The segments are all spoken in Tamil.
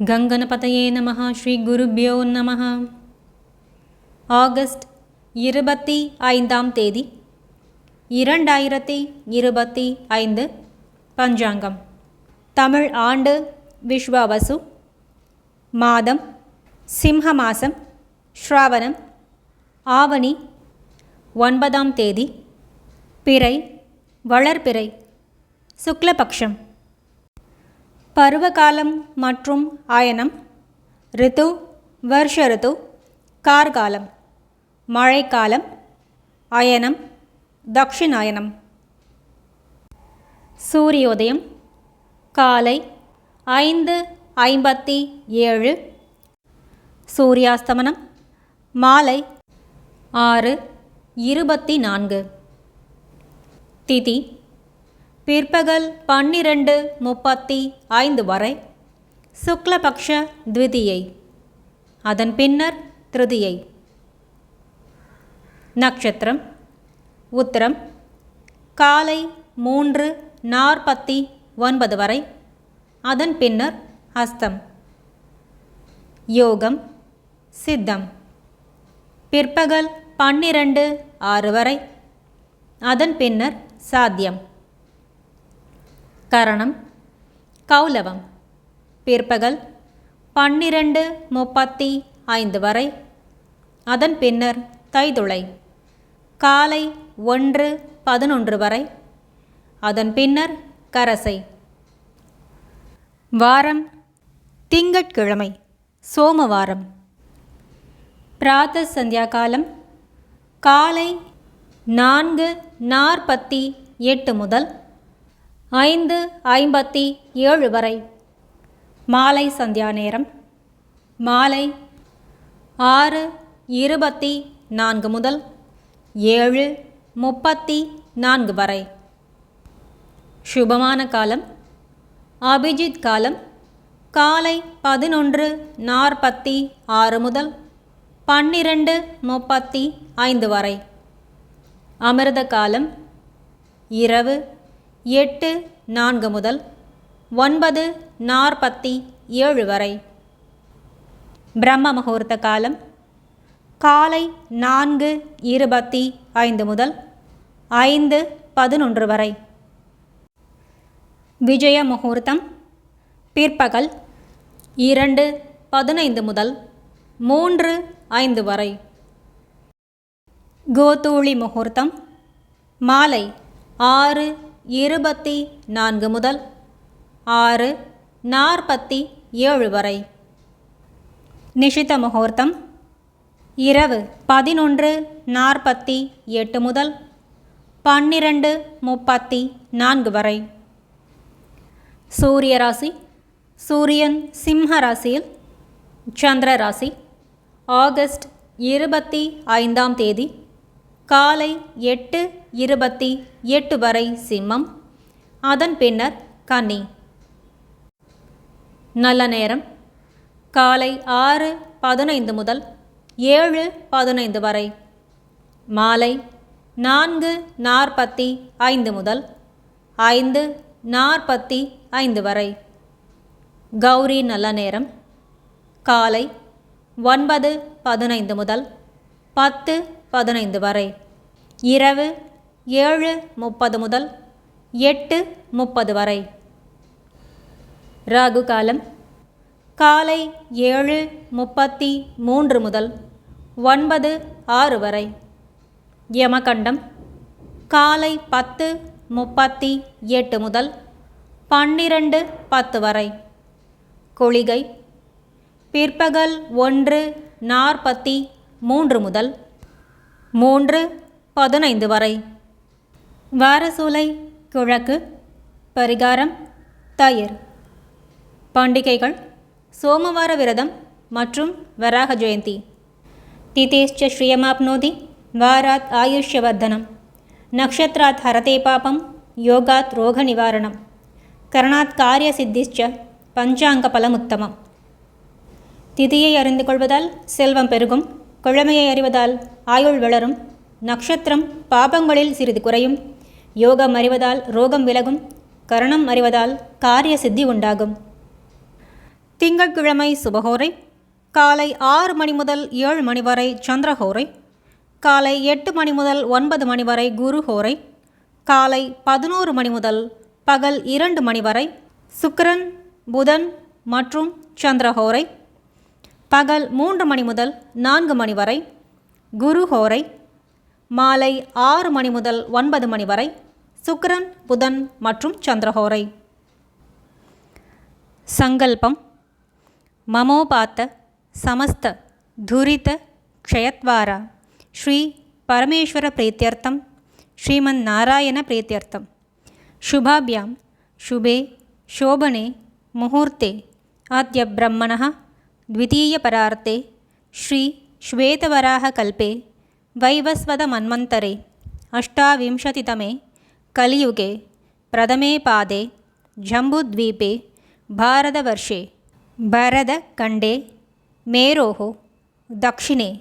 கங்கனபதையே நம ஸ்ரீ குருபியோ நம ஆகஸ்ட் இருபத்தி ஐந்தாம் தேதி இரண்டாயிரத்தி இருபத்தி ஐந்து பஞ்சாங்கம். தமிழ் ஆண்டு விஸ்வாவசு மாதம் சிம்ஹ மாசம் ஸ்ராவணம் ஆவணி ஒன்பதாம் தேதி பிறை வளர்பிறை சுக்லபக்ஷம். பருவகாலம் மற்றும் ஆயனம் ரித்து வருஷ ரித்து கார்காலம் மழைக்காலம் அயனம் தக்ஷிணாயனம். சூரியோதயம் காலை ஐந்து ஐம்பத்தி ஏழு. சூரியாஸ்தமனம் மாலை ஆறு இருபத்தி நான்கு. திதி பிற்பகல் பன்னிரண்டு முப்பத்தி ஐந்து வரை சுக்லபக்ஷ த்விதியை அதன் பின்னர் திருதியை. நட்சத்திரம் உத்திரம் காலை மூன்று நாற்பத்தி ஒன்பது வரை அதன் பின்னர் அஸ்தம். யோகம் சித்தம். பிற்பகல் பன்னிரண்டு ஆறு வரை அதன் பின்னர் சாத்தியம். கரணம். கௌலவம். பிற்பகல் பன்னிரண்டு முப்பத்தி ஐந்து வரை. அதன் பின்னர் தைதுளை. காலை ஒன்று பதினொன்று வரை. அதன் பின்னர் கரசை. வாரம் திங்கட்கிழமை சோமவாரம். பிராத்த சந்தியா காலம் காலை நான்கு நாற்பத்தி எட்டு முதல் ஐந்து ஐம்பத்தி ஏழு வரை. மாலை சந்தியா நேரம். மாலை ஆறு இருபத்தி நான்கு முதல் ஏழு முப்பத்தி நான்கு வரை. சுபமான காலம். அபிஜித் காலம். காலை பதினொன்று நாற்பத்தி ஆறு முதல் பன்னிரண்டு முப்பத்தி ஐந்து வரை. அமிர்த காலம். இரவு எட்டு நான்கு முதல் ஒன்பது நாற்பத்தி ஏழு வரை. பிரம்ம முகூர்த்த காலம் காலை நான்கு இருபத்தி ஐந்து முதல் ஐந்து பதினொன்று வரை. விஜய முகூர்த்தம் பிற்பகல் இரண்டு பதினைந்து முதல் மூன்று ஐந்து வரை. கோதூளி முகூர்த்தம் மாலை ஆறு இருபத்தி நான்கு முதல் ஆறு நாற்பத்தி ஏழு வரை. நிஷித முகூர்த்தம் இரவு பதினொன்று நாற்பத்தி எட்டு முதல் பன்னிரண்டு முப்பத்தி நான்கு வரை. சூரிய ராசி சூரியன் சிம்ம ராசியில் சந்திர ராசி ஆகஸ்ட் இருபத்தி ஐந்தாம் தேதி காலை எட்டு இருபத்தி எட்டு வரை சிம்மம். அதன் பின்னர் கன்னி. நல்ல நேரம். காலை ஆறு பதினைந்து முதல் ஏழு பதினைந்து வரை. மாலை நான்கு நாற்பத்தி ஐந்து முதல் ஐந்து நாற்பத்தி ஐந்து வரை. கௌரி நல்ல நேரம். காலை ஒன்பது பதினைந்து முதல் பத்து பதினைந்து வரை. இரவு ஏழு முப்பது முதல் எட்டு முப்பது வரை. ராகு காலம் காலை ஏழு முப்பத்தி மூன்று முதல் ஒன்பது ஆறு வரை. யமகண்டம் காலை பத்து முப்பத்தி எட்டு முதல் பன்னிரண்டு பத்து வரை. குளிகை பிற்பகல் ஒன்று நாற்பத்தி மூன்று முதல் மூன்று பதினைந்து வரை. வாரசூலை கிழக்கு பரிகாரம் தயிர். பண்டிகைகள் சோமவார விரதம் மற்றும் வராக ஜெயந்தி. திதேஷ்ச ஸ்ரீயமாப்னோதி வாராத் ஆயுஷ்யவர்தனம். நக்ஷத்ராத் ஹரதே பாபம் யோகாத் ரோக நிவாரணம். கரணாத் காரிய சித்திஷ்ச பஞ்சாங்க பலமுத்தமம். திதியை அறிந்து கொள்வதால் செல்வம் பெருகும். குழமையை அறிவதால் ஆயுள் வளரும். நட்சத்திரம் பாபங்களில் சிறிது குறையும். யோகம் அறிவதால் ரோகம் விலகும் கரணம் அறிவதால் காரிய சித்தி உண்டாகும். திங்கட்கிழமை சுபஹோரை காலை ஆறு மணி முதல் ஏழு மணி வரை சந்திரஹோரை காலை எட்டு மணி முதல் ஒன்பது மணி வரை குருஹோரை காலை பதினோரு மணி முதல் பகல் இரண்டு மணி வரை சுக்கரன் புதன் மற்றும் சந்திரஹோரை பகல் மூன்று மணி முதல் நான்கு மணி வரை குருஹோரை மாலை ஆறு மணி முதல் ஒன்பது மணி வரை சுக்கிரன் புதன் மற்றும் சந்திரஹோரை சங்கல்பம் மமோபாத்த சமஸ்த துரித క్షయద్వార శ్రీ పరమేశ్వర ప్రీత్యర్థం శ్రీమన్నారాయణ ప్రీత్యర్థం శుభాభ్యాం శుభే శోభనే ముహూర్తే ఆద్య బ్రహ్మణ ద్వితీయ పరార్తే శ్రీ శ్వేతవరాహ కల్పే వైవస్వద మన్మంతరే అష్టావింశతితమే ಕಲಿಯುಗೆ, ಪ್ರಥಮೇ ಪಾದೆ, ಜಂಬು ದ್ವೀಪೆ, ಭಾರದ ವರ್ಷೆ, ಭರದ ಕಂಡೆ, ಮೇರೋಹೋ, ದಕ್ಷಿಣೆ,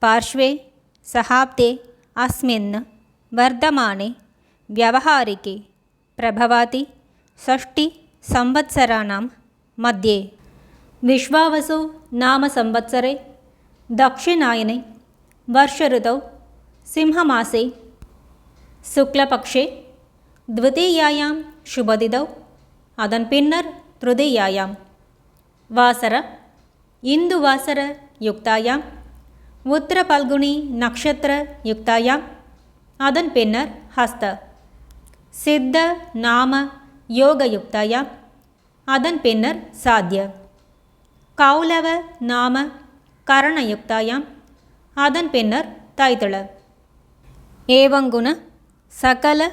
ಪಾರ್ಶ್ವೇ ಸಹಾಬ್ದೆ ಅಸ್ಮಿನ್, ವರ್ಧಮಾನೆ, ವ್ಯವಹಾರಿಕೆ, ಪ್ರಭವಾತಿ, ಷಷ್ಠಿ ಸಂವತ್ಸರ ಮಧ್ಯೆ. ವಿಶ್ವಾವಸೋ ನಾಮ ಸಂವತ್ಸರೆ, ದಕ್ಷಿಣಾಯನೆ, ವರ್ಷಋತೌ, ಸಿಂಹಮಾಸೆ, ಶುಕ್ಲಪಕ್ಷೇ த்விதீயாயாம் சுபதிதவ் அதன் பின்னர் திருதியாயாம். வாசர இந்து வாசர யுக்தாயாம். உத்தர பல்குனி நக்ஷத்திர யுக்தாயாம். அதன் பின்னர் ஹஸ்த சித்த நாம யோக யுக்தாயாம். அதன் பின்னர் சாத்திய கௌலவ நாம கரணயுக்தாயாம் அதன் பின்னர் தைத்தள. ஏவங்குண சகல